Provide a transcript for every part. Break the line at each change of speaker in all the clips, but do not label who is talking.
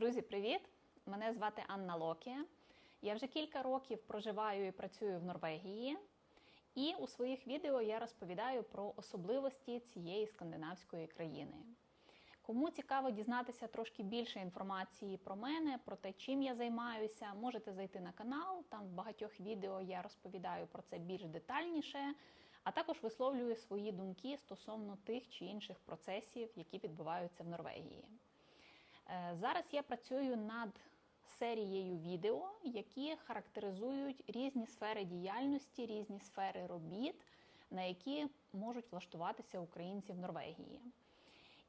Друзі, привіт! Мене звати Анна Локія. Я вже кілька років проживаю і працюю в Норвегії, і у своїх відео я розповідаю про особливості цієї скандинавської країни. Кому цікаво дізнатися трошки більше інформації про мене, про те, чим я займаюся, можете зайти на канал. Там в багатьох відео я розповідаю про це більш детальніше, а також висловлюю свої думки стосовно тих чи інших процесів, які відбуваються в Норвегії. Е, Зараз я працюю над серією відео, які характеризують різні сфери діяльності, різні сфери робіт, на які можуть влаштуватися українці в Норвегії.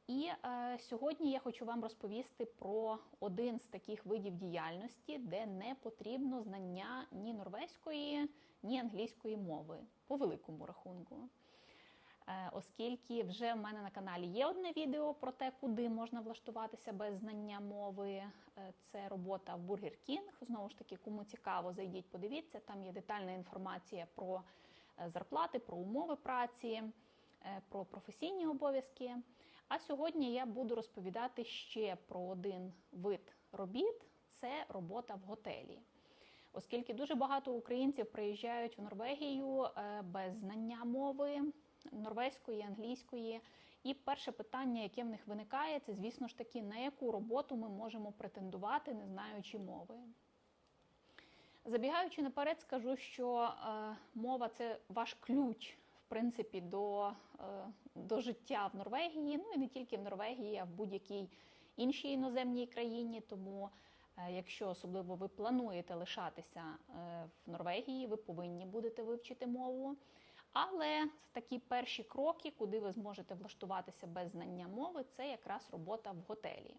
І е, сьогодні я хочу вам розповісти про один з таких видів діяльності, де не потрібно знання ні норвезької, ні англійської мови по великому рахунку. Е, Оскільки вже в мене на каналі є одне відео про те, куди можна влаштуватися без знання мови. Е, Це робота в Бургер Кінг. Знову ж таки, кому цікаво, зайдіть, подивіться. Там є детальна інформація про е, зарплати, про умови праці, про професійні обов'язки. А сьогодні я буду розповідати ще про один вид робіт це робота в готелі. Оскільки дуже багато українців приїжджають в Норвегію без знання мови норвезької, англійської. І перше питання, яке в них виникає, це, звісно ж таки, на яку роботу ми можемо претендувати, не знаючи мови. Забігаючи наперед, скажу, що е, мова це ваш ключ, в принципі, до, е, до життя в Норвегії, ну і не тільки в Норвегії, а в будь-якій іншій іноземній країні. Тому, е, якщо особливо ви плануєте лишатися е, в Норвегії, ви повинні будете вивчити мову. Але такі перші кроки, куди ви зможете влаштуватися без знання мови, це якраз робота в готелі.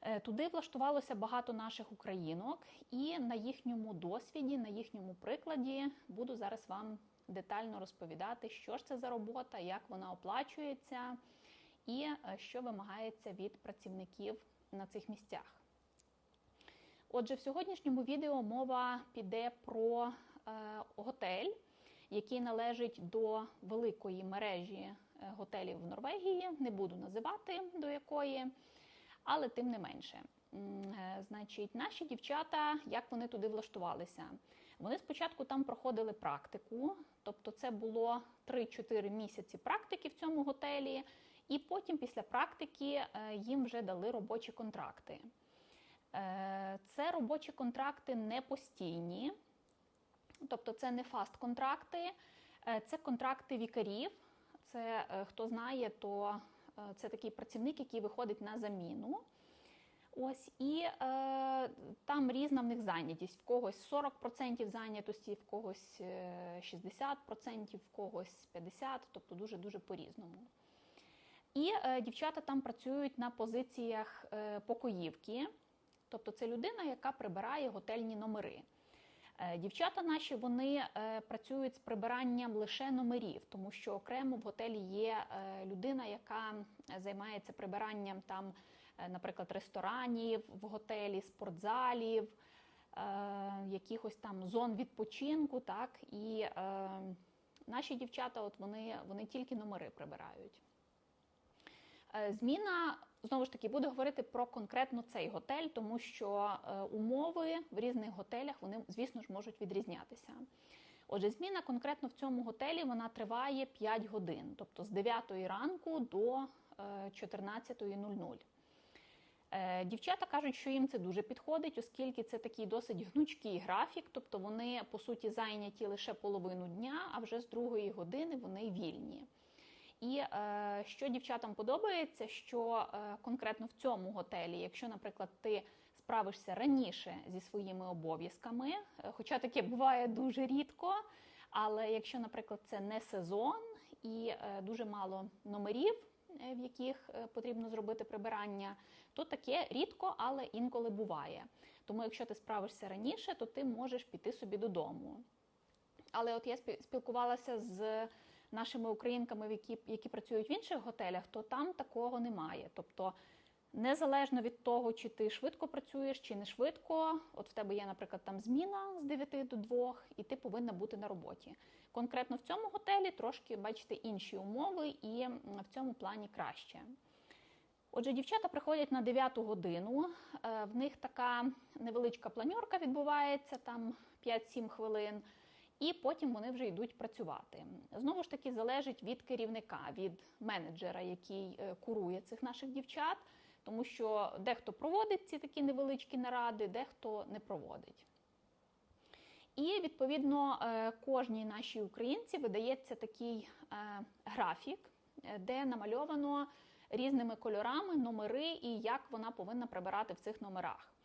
Е, Туди влаштувалося багато наших українок, і на їхньому досвіді, на їхньому прикладі буду зараз вам детально розповідати, що ж це за робота, як вона оплачується і е, що вимагається від працівників на цих місцях. Отже, в сьогоднішньому відео мова піде про е, готель, який належить до великої мережі е, готелів в Норвегії. Не буду називати до якої, але тим не менше. Е, Значить, наші дівчата, як вони туди влаштувалися? Вони спочатку там проходили практику, тобто це було 3-4 місяці практики в цьому готелі, і потім, після практики, е, їм вже дали робочі контракти. Це робочі контракти не постійні, тобто це не фаст-контракти, е, це контракти вікарів. Це е, хто знає, то е, це такий працівник, який виходить на заміну. Ось і е, там різна в них зайнятість. В когось 40% зайнятості, в когось е, 60%, в когось 50%, тобто дуже-дуже по-різному. І е, дівчата там працюють на позиціях е, покоївки, тобто це людина, яка прибирає готельні номери. Е, Дівчата наші вони е, працюють з прибиранням лише номерів, тому що окремо в готелі є е, людина, яка займається прибиранням там, наприклад, ресторанів в готелі, спортзалів, якихось там зон відпочинку. Так і наші дівчата, от вони, вони тільки номери прибирають. Е, Зміна знову ж таки буду говорити про конкретно цей готель, тому що е, умови в різних готелях вони, звісно ж, можуть відрізнятися. Отже, зміна конкретно в цьому готелі вона триває 5 годин, тобто з 9 ранку до е, 14.00. Е, Дівчата кажуть, що їм це дуже підходить, оскільки це такий досить гнучкий графік, тобто вони по суті зайняті лише половину дня, а вже з другої години вони вільні. І е, що дівчатам подобається, що е, конкретно в цьому готелі, якщо, наприклад, ти справишся раніше зі своїми обов'язками, е, хоча таке буває дуже рідко, але якщо, наприклад, це не сезон і е, дуже мало номерів, е, в яких е, потрібно зробити прибирання, то таке рідко, але інколи буває. Тому, якщо ти справишся раніше, то ти можеш піти собі додому. Але от я спі- спілкувалася з нашими українками, які, які працюють в інших готелях, то там такого немає. Тобто, незалежно від того, чи ти швидко працюєш, чи не швидко, от в тебе є, наприклад, там зміна з 9 до 2, і ти повинна бути на роботі. Конкретно в цьому готелі трошки, бачите, інші умови, і в цьому плані краще. Отже, дівчата приходять на 9 годину. е, В них така невеличка планьорка відбувається, там 5-7 хвилин, і потім вони вже йдуть працювати. Знову ж таки, залежить від керівника, від менеджера, який е, курує цих наших дівчат, тому що дехто проводить ці такі невеличкі наради, дехто не проводить. І відповідно е, кожній нашій українці видається такий е, графік, де намальовано різними кольорами номери і як вона повинна прибирати в цих номерах.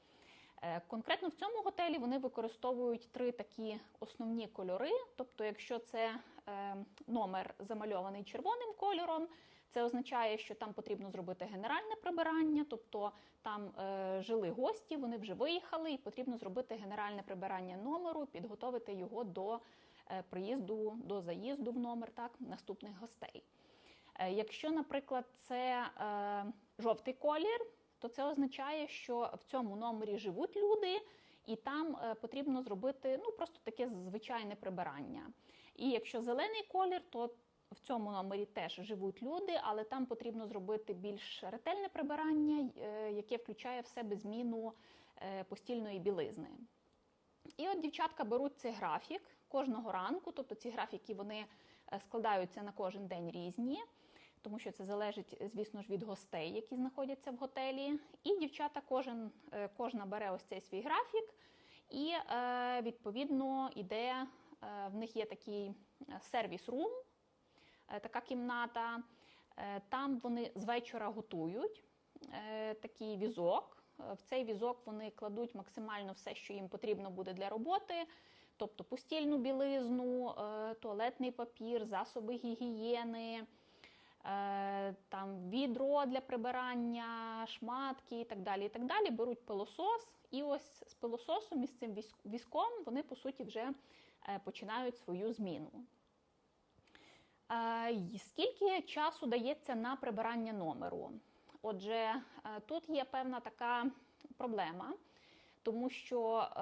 Е, Конкретно в цьому готелі вони використовують три такі основні кольори. Тобто, якщо це е, номер замальований червоним кольором, це означає, що там потрібно зробити генеральне прибирання, тобто там е, жили гості, вони вже виїхали, і потрібно зробити генеральне прибирання номеру, підготовити його до приїзду, до заїзду в номер так, наступних гостей. Якщо, наприклад, це жовтий колір, то це означає, що в цьому номері живуть люди, і там е, потрібно зробити ну, просто таке звичайне прибирання. І якщо зелений колір, то в цьому номері теж живуть люди, але там потрібно зробити більш ретельне прибирання, е, яке включає в себе зміну е, постільної білизни. І от дівчатка беруть цей графік кожного ранку, тобто ці графіки вони складаються на кожен день різні, тому що це залежить, звісно ж, від гостей, які знаходяться в готелі. І дівчата кожен, е, кожна бере ось цей свій графік, і е, відповідно іде, е, в них є такий сервіс-рум, така кімната. Там вони з вечора готують такий візок. В цей візок вони кладуть максимально все, що їм потрібно буде для роботи, тобто постільну білизну, туалетний папір, засоби гігієни, там відро для прибирання, шматки і так далі. І так далі. Беруть пилосос, і ось з пилососом і з цим віз- візком вони по суті вже е, починають свою зміну. Е, Скільки часу дається на прибирання номеру? Отже, е, тут є певна така проблема, тому що, е,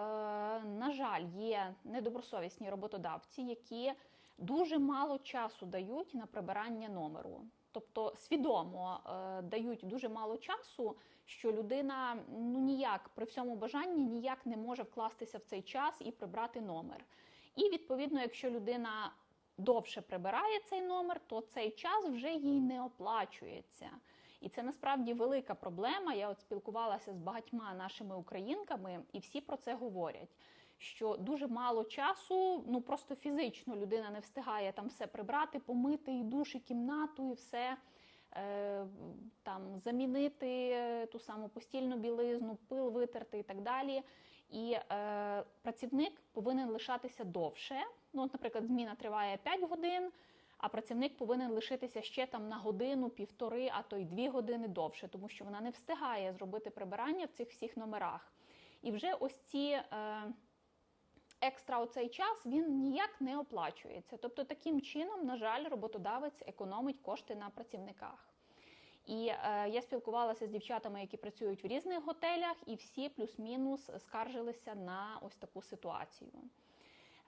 на жаль, є недобросовісні роботодавці, які дуже мало часу дають на прибирання номеру. Тобто свідомо е, дають дуже мало часу, що людина ну ніяк при всьому бажанні ніяк не може вкластися в цей час і прибрати номер. І відповідно, якщо людина довше прибирає цей номер, то цей час вже їй не оплачується. І це насправді велика проблема. Я от спілкувалася з багатьма нашими українками, і всі про це говорять. Що дуже мало часу, ну просто фізично людина не встигає там все прибрати, помити і душ, і кімнату, і все е, там замінити е, ту саму постільну білизну, пил витерти і так далі. І е, працівник повинен лишатися довше. Ну, от, наприклад, зміна триває 5 годин, а працівник повинен лишитися ще там на годину, півтори, а то й дві години довше, тому що вона не встигає зробити прибирання в цих всіх номерах. І вже ось ці е, екстра оцей час він ніяк не оплачується. Тобто, таким чином, на жаль, роботодавець економить кошти на працівниках. І е, я спілкувалася з дівчатами, які працюють в різних готелях, і всі плюс-мінус скаржилися на ось таку ситуацію.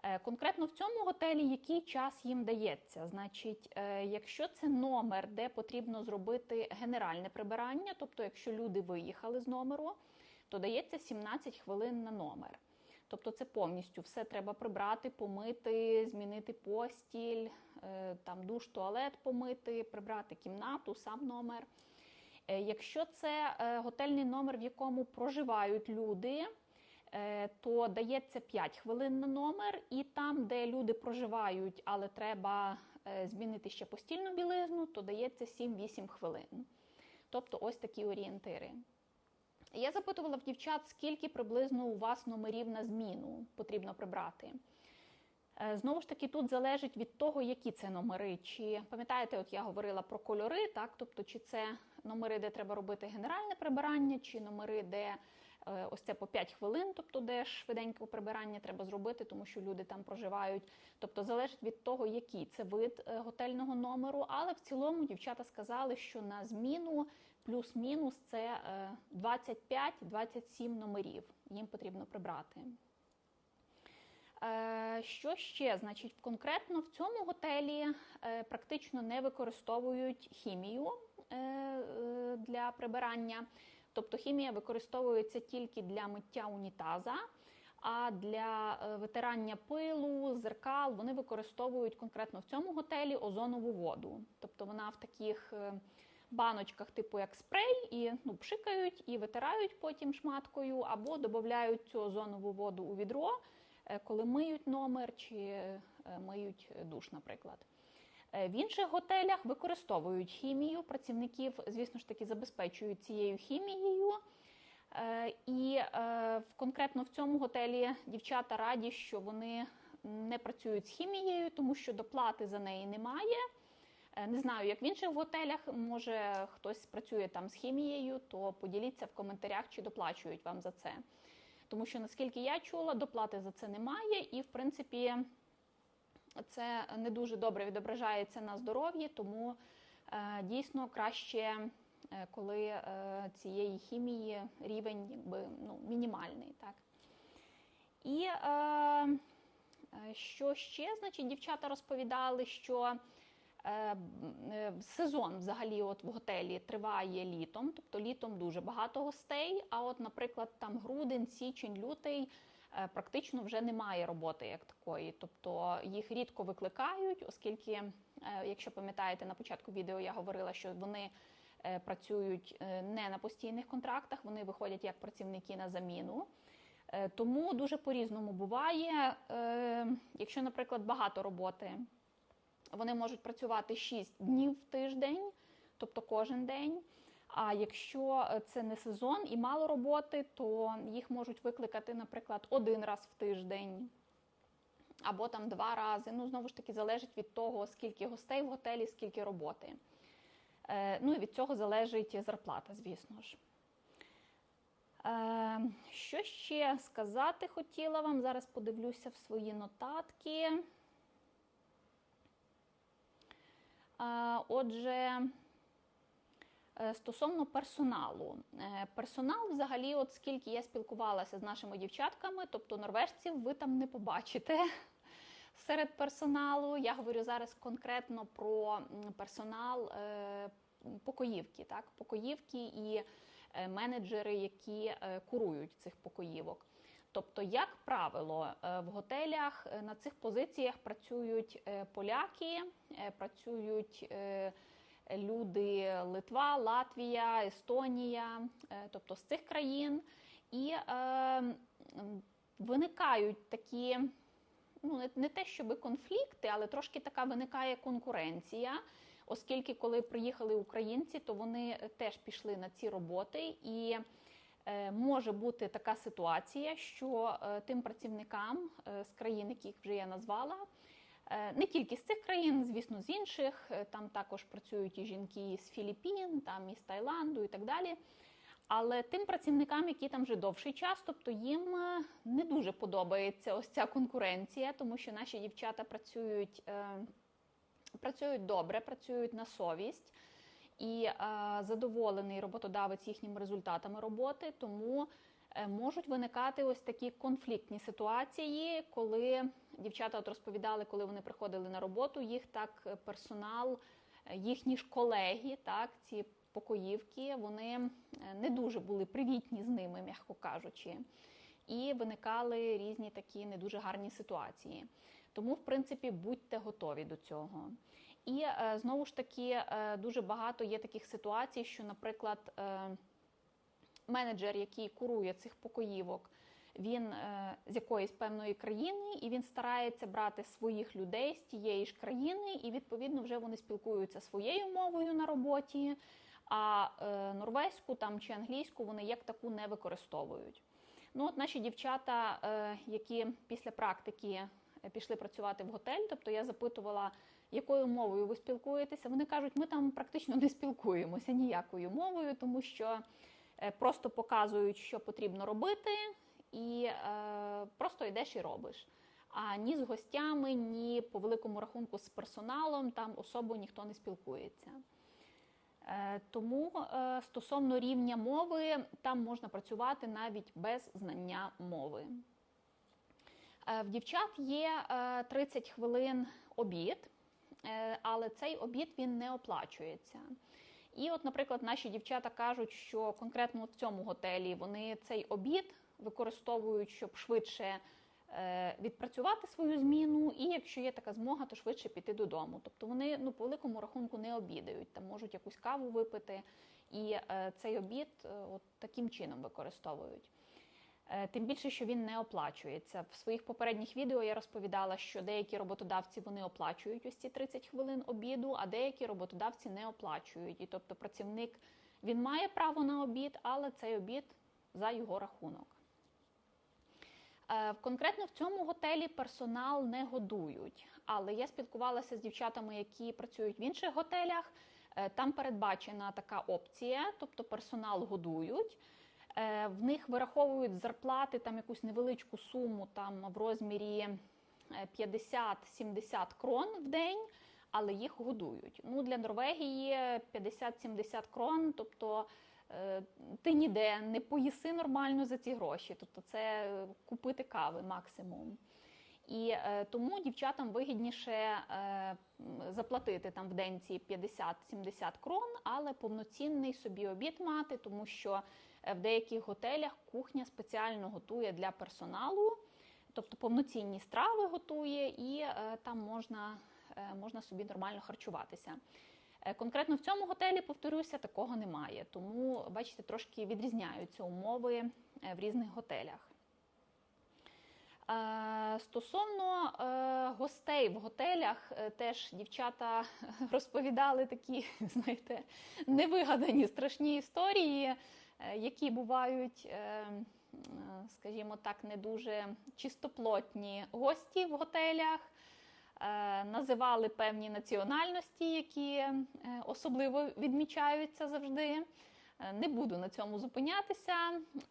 Е, Конкретно в цьому готелі який час їм дається? Значить, е, якщо це номер, де потрібно зробити генеральне прибирання, тобто, якщо люди виїхали з номеру, то дається 17 хвилин на номер. Тобто, це повністю все треба прибрати, помити, змінити постіль, е, там душ, туалет помити, прибрати кімнату, сам номер. Е, Якщо це е, готельний номер, в якому проживають люди, то дається 5 хвилин на номер, і там, де люди проживають, але треба змінити ще постільну білизну, то дається 7-8 хвилин. Тобто ось такі орієнтири. Я запитувала в дівчат, скільки приблизно у вас номерів на зміну потрібно прибрати. Е, Знову ж таки, тут залежить від того, які це номери. Чи пам'ятаєте, от я говорила про кольори, так? Тобто, чи це номери, де треба робити генеральне прибирання, чи номери, де е, ось це по 5 хвилин, тобто де швиденьке прибирання треба зробити, тому що люди там проживають. Тобто залежить від того, який це вид е, готельного номеру. Але в цілому дівчата сказали, що на зміну плюс-мінус це е, 25-27 номерів. Їм потрібно прибрати. Е, Що ще? Значить, конкретно в цьому готелі е, практично не використовують хімію. е, е, для прибирання. Тобто хімія використовується тільки для миття унітаза, а для е, витирання пилу, зеркал вони використовують конкретно в цьому готелі озонову воду. Тобто вона в таких е, баночках, типу як спрей, і ну, пшикають і витирають потім шматкою, або додають цю озонову воду у відро, е, коли миють номер чи е, миють душ, наприклад. Е, В інших готелях використовують хімію. Працівників, звісно ж таки, забезпечують цією хімією. І конкретно в цьому готелі дівчата раді, що вони не працюють з хімією, тому що доплати за неї немає. Е, Не знаю, як в інших готелях, може хтось працює там з хімією, то поділіться в коментарях, чи доплачують вам за це. Тому що, наскільки я чула, доплати за це немає, і в принципі це не дуже добре відображається на здоров'ї, тому е, дійсно краще, е, коли цієї хімії рівень якби, ну, мінімальний. Так? І е, що ще, значить, дівчата розповідали, що сезон взагалі от в готелі триває літом, тобто літом дуже багато гостей. А от, наприклад, там грудень, січень, лютий е, практично вже немає роботи як такої. Тобто їх рідко викликають, оскільки, е, якщо пам'ятаєте, на початку відео я говорила, що вони е, працюють е, не на постійних контрактах, вони виходять як працівники на заміну. Е, Тому дуже по-різному буває. Е, Якщо, наприклад, багато роботи, вони можуть працювати 6 днів в тиждень, тобто кожен день. А якщо е, це не сезон і мало роботи, то їх можуть викликати, наприклад, один раз в тиждень або там два рази. Ну, знову ж таки, залежить від того, скільки гостей в готелі, скільки роботи. Е, Ну і від цього залежить зарплата, звісно ж. Е, Що ще сказати хотіла вам? Зараз подивлюся в свої нотатки. Е, Отже, е, стосовно персоналу. Е, Персонал, взагалі, от скільки я спілкувалася з нашими дівчатками, тобто норвежців, ви там не побачите серед персоналу. Я говорю зараз конкретно про персонал е, покоївки, так? покоївки і менеджери, які курують цих покоївок. Тобто, як правило, е, в готелях е, на цих позиціях працюють е, поляки, працюють люди Литва, Латвія, Естонія, тобто з цих країн. І виникають такі, ну не, те, щоби конфлікти, але трошки така виникає конкуренція. Оскільки, коли приїхали українці, то вони теж пішли на ці роботи, і може бути така ситуація, що е, тим працівникам е, з країн, яких вже я назвала, е, не тільки з цих країн, звісно, з інших, е, там також працюють і жінки з Філіппін, там із Таїланду і так далі. Але тим працівникам, які там вже довший час, тобто їм е, не дуже подобається ось ця конкуренція, тому що наші дівчата працюють, е, працюють добре, працюють на совість і е, задоволений роботодавець їхніми результатами роботи, тому е, можуть виникати ось такі конфліктні ситуації, коли дівчата от розповідали, коли вони приходили на роботу, їх так е, персонал, їхні ж колеги, так, ці покоївки, вони не дуже були привітні з ними, м'яко кажучи, і виникали різні такі не дуже гарні ситуації. Тому, в принципі, будьте готові до цього. І е, знову ж таки е, дуже багато є таких ситуацій, що, наприклад, е, менеджер, який курує цих покоївок, він з якоїсь певної країни, і він старається брати своїх людей з тієї ж країни, і відповідно вже вони спілкуються своєю мовою на роботі. А норвезьку там чи англійську вони як таку не використовують. Ну, от наші дівчата, які після практики пішли працювати в готель, тобто я запитувала, якою мовою ви спілкуєтеся. Вони кажуть, ми там практично не спілкуємося ніякою мовою, тому що е, просто показують, що потрібно робити, і е, просто йдеш і робиш. А ні з гостями, ні по великому рахунку з персоналом там особо ніхто не спілкується. Е, Тому е, стосовно рівня мови, там можна працювати навіть без знання мови. В дівчат є е, 30 хвилин обід, але цей обід він не оплачується. І, от, наприклад, наші дівчата кажуть, що конкретно в цьому готелі вони цей обід використовують, щоб швидше е, відпрацювати свою зміну, і якщо є така змога, то швидше піти додому. Тобто вони ну, по великому рахунку не обідають, там можуть якусь каву випити, і е, цей обід е, от таким чином використовують. Е, Тим більше, що він не оплачується. В своїх попередніх відео я розповідала, що деякі роботодавці вони оплачують ось ці 30 хвилин обіду, а деякі роботодавці не оплачують. І тобто працівник він має право на обід, але цей обід за його рахунок. Е, Конкретно в цьому готелі персонал не годують, але я спілкувалася з дівчатами, які працюють в інших готелях. Е, Там передбачена така опція, тобто персонал годують. Е, В них вираховують зарплати там якусь невеличку суму там в розмірі е, 50-70 крон в день, але їх годують. Ну, для Норвегії 50-70 крон, тобто е, ти ніде не поїси нормально за ці гроші. Тобто це купити кави максимум. І е, тому дівчатам вигідніше е, заплатити там в день ці 50-70 крон, але повноцінний собі обід мати, тому що е, в деяких готелях кухня спеціально готує для персоналу, тобто повноцінні страви готує, і е, там можна, е, можна собі нормально харчуватися. Е, Конкретно в цьому готелі, повторюся, такого немає. Тому, бачите, трошки відрізняються умови е, в різних готелях. Е, Стосовно е, гостей в готелях, е, теж дівчата розповідали такі, знаєте, невигадані страшні історії, е, які бувають, е, е, скажімо так, не дуже чистоплотні гості в готелях. Е, Називали певні національності, які е, особливо відмічаються завжди. Е, Не буду на цьому зупинятися,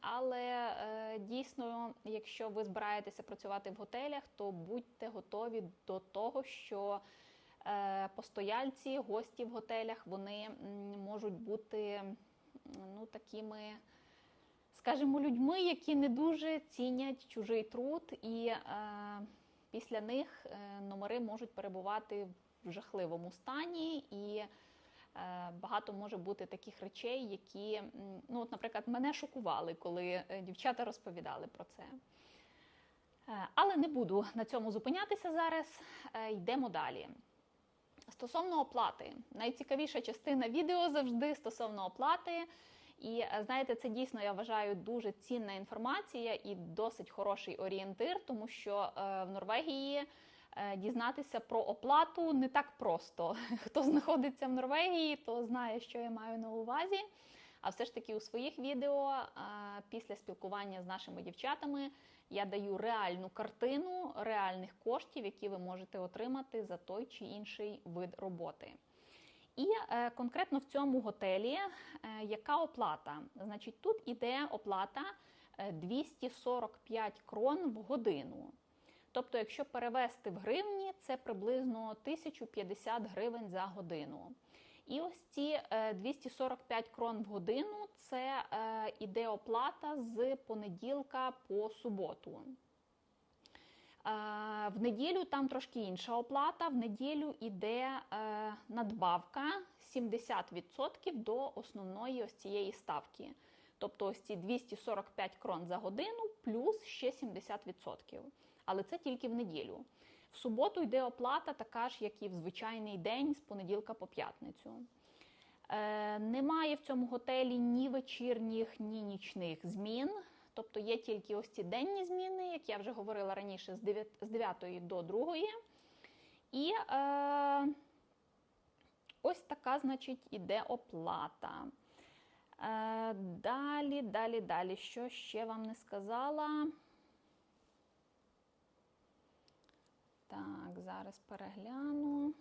але е, дійсно, якщо ви збираєтеся працювати в готелях, то будьте готові до того, що е, постояльці, гості в готелях, вони можуть бути ну, такими, скажімо, людьми, які не дуже цінять чужий труд, і е, після них е, номери можуть перебувати в жахливому стані. І Е, Багато може бути таких речей, які, ну, от, наприклад, мене шокували, коли е, дівчата розповідали про це. Але не буду на цьому зупинятися зараз. Йдемо далі. Стосовно оплати, найцікавіша частина відео завжди стосовно оплати. І е, знаєте, це дійсно я вважаю дуже цінна інформація і досить хороший орієнтир, тому що е, в Норвегії е, дізнатися про оплату не так просто. Хто знаходиться в Норвегії, то знає, що я маю на увазі. А все ж таки у своїх відео е, після спілкування з нашими дівчатами я даю реальну картину реальних коштів, які ви можете отримати за той чи інший вид роботи. І е, конкретно в цьому готелі е, яка оплата? Значить, тут іде оплата е, 245 крон в годину. Тобто, якщо перевести в гривні, це приблизно 1050 гривень за годину. І ось ці е, 245 крон в годину це е, іде оплата з понеділка по суботу. Е, В неділю там трошки інша оплата. В неділю йде е, надбавка 70% до основної ось цієї ставки. Тобто ось ці 245 крон за годину плюс ще 70%. Але це тільки в неділю. В суботу йде оплата така ж, як і в звичайний день з понеділка по п'ятницю. Е, немає в цьому готелі ні вечірніх, ні нічних змін. Тобто є тільки ось ці денні зміни, як я вже говорила раніше, з 9, з 9 до 2. І е, ось така, значить, іде оплата. Е, далі, далі, далі. Що ще вам не сказала? Так, зараз перегляну.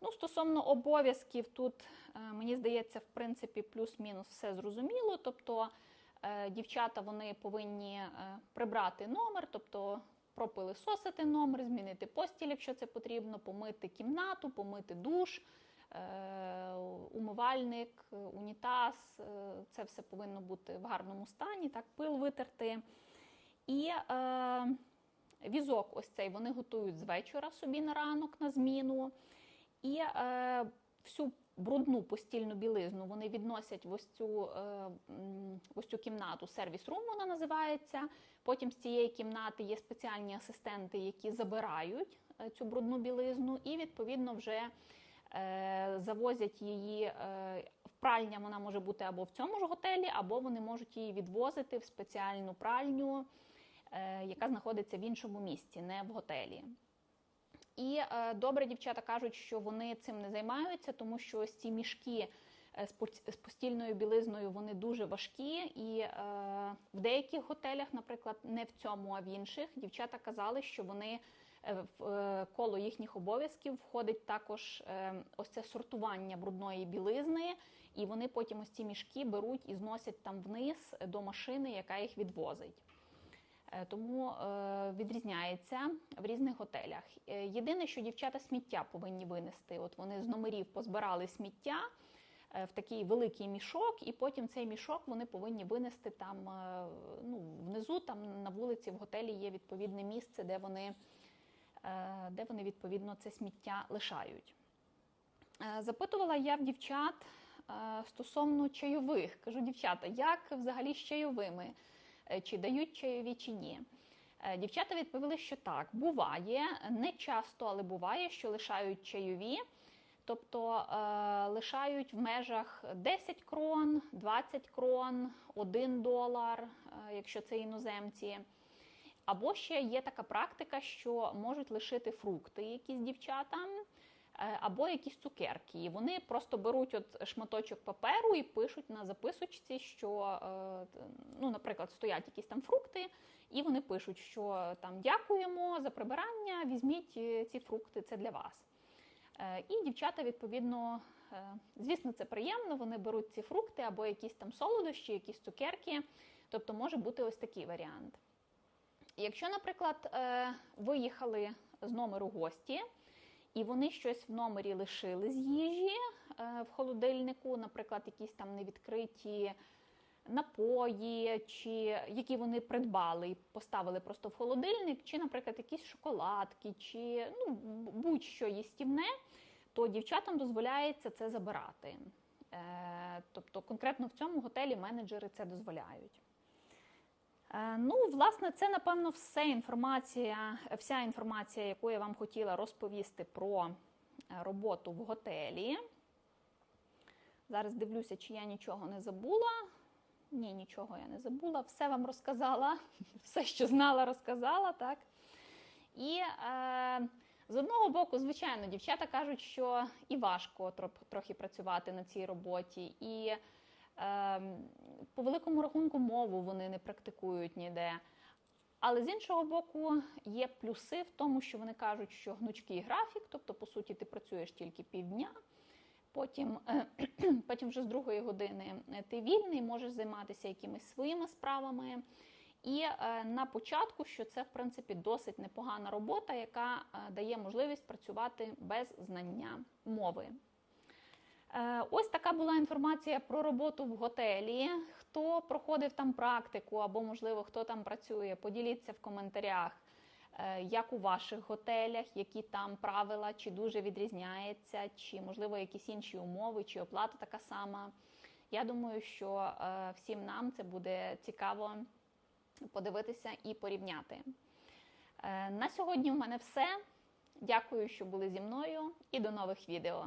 Ну, стосовно обов'язків, тут, е, мені здається, в принципі, плюс-мінус все зрозуміло. Тобто е, дівчата вони повинні е, прибрати номер, тобто пропилисосити номер, змінити постіль, якщо це потрібно, помити кімнату, помити душ, умивальник, унітаз. Це все повинно бути в гарному стані, так, пил витерти. І візок ось цей вони готують з вечора собі на ранок на зміну. І е, всю брудну постільну білизну вони відносять в ось цю, е, ось цю кімнату, сервіс-рум вона називається. Потім з цієї кімнати є спеціальні асистенти, які забирають е, цю брудну білизну, і відповідно вже е, завозять її е, пральня. Вона може бути або в цьому ж готелі, або вони можуть її відвозити в спеціальну пральню, яка знаходиться в іншому місці, не в готелі. І е, добре дівчата кажуть, що вони цим не займаються, тому що ось ці мішки е, з пос- постільною білизною вони дуже важкі. І е, в деяких готелях, наприклад, не в цьому, а в інших, дівчата казали, що вони е, в е, коло їхніх обов'язків входить також е, ось це сортування брудної білизни, і вони потім ось ці мішки беруть і зносять там вниз до машини, яка їх відвозить. Е, Тому е, відрізняється в різних готелях. Е, Єдине, що дівчата сміття повинні винести. От вони з номерів позбирали сміття в такий великий мішок, і потім цей мішок вони повинні винести там ну, внизу, там на вулиці в готелі є відповідне місце, де вони, де вони відповідно це сміття лишають. Запитувала я в дівчат стосовно чайових. Кажу, дівчата, як взагалі з чайовими? Е, Чи дають чайові, чи ні? Е, Дівчата відповіли, що так, буває, не часто, але буває, що лишають чайові, тобто е, лишають в межах 10 крон, 20 крон, 1 долар, е, якщо це іноземці. Або ще є така практика, що можуть лишити фрукти якісь дівчатам, або якісь цукерки. І вони просто беруть от шматочок паперу і пишуть на записочці, що, е, ну, наприклад, стоять якісь там фрукти, і вони пишуть, що там дякуємо за прибирання, візьміть е, ці фрукти, це для вас. Е, І дівчата, відповідно, е, звісно, це приємно. Вони беруть ці фрукти або якісь там солодощі, якісь цукерки. Тобто може бути ось такий варіант. Якщо, наприклад, е, виїхали з номеру гості, і вони щось в номері лишили з їжі е, в холодильнику, наприклад, якісь там невідкриті напої, чи які вони придбали і поставили просто в холодильник, чи, наприклад, якісь шоколадки, чи ну, будь-що їстівне, то дівчатам дозволяється це забирати. Е, Тобто, конкретно в цьому готелі менеджери це дозволяють. Е, Ну, власне, це напевно все інформація, вся інформація, яку я вам хотіла розповісти про е, роботу в готелі. Зараз дивлюся, чи я нічого не забула. Ні, нічого я не забула. Все вам розказала, все, що знала, розказала, так. І е, з одного боку, звичайно, дівчата кажуть, що і важко тро- трохи працювати на цій роботі, і по великому рахунку мову вони не практикують ніде. Але з іншого боку, є плюси в тому, що вони кажуть, що гнучкий графік, тобто, по суті, ти працюєш тільки півдня, потім, потім вже з другої години е, ти вільний, можеш займатися якимись своїми справами. І е, на початку, що це в принципі досить непогана робота, яка е, дає можливість працювати без знання мови. Е, Ось така була інформація про роботу в готелі. Хто проходив там практику, або, можливо, хто там працює, поділіться в коментарях, е, як у ваших готелях, які там правила, чи дуже відрізняється, чи, можливо, якісь інші умови, чи оплата така сама. Я думаю, що е, всім нам це буде цікаво подивитися і порівняти. На сьогодні в мене все. Дякую, що були зі мною, і до нових відео.